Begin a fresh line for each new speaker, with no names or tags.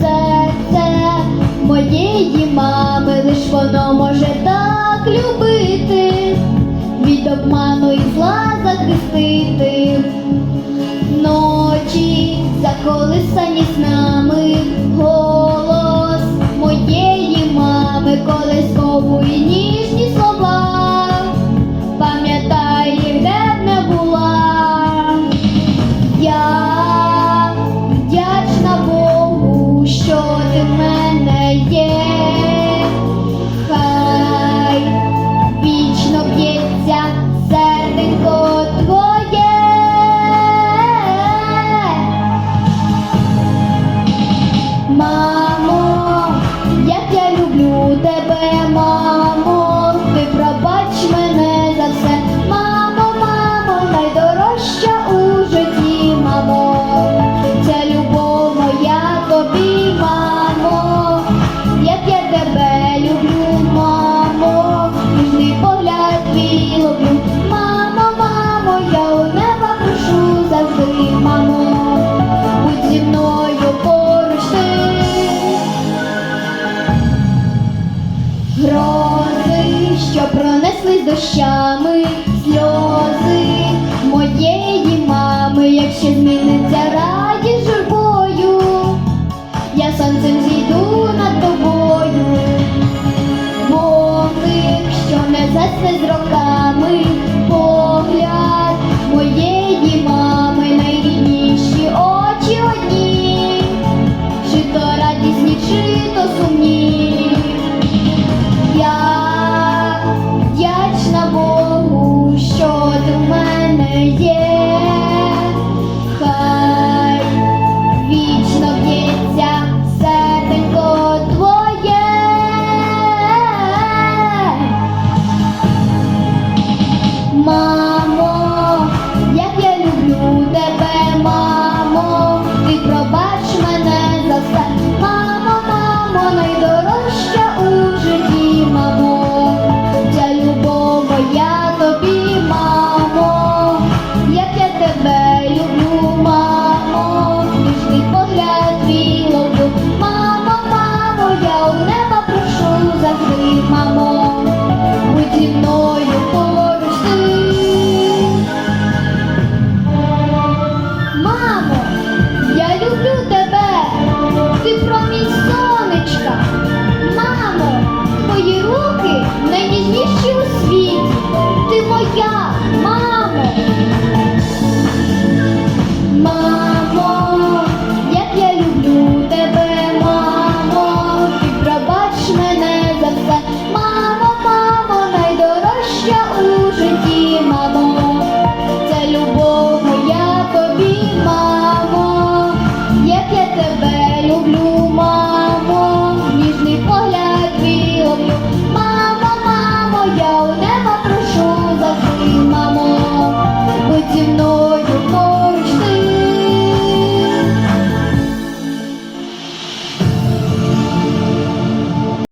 серце моєї мами, лиш воно може так любити, від обману і зла захистити, ночі заколисані сна. дощами сльози моєї мами, якщо зміниться радість журбою, я сонцем зійду над тобою, мовник, що не засне з роками. пробач мене за все, мамо, мамо, найдорожча у житті, мамо, ця любов я тобі, мамо, як я тебе люблю, мамо, ніжний погляд твій ловлю, мамо, мамо, я у неба прошу завжди, мамо, будь мною поруч. Мамо.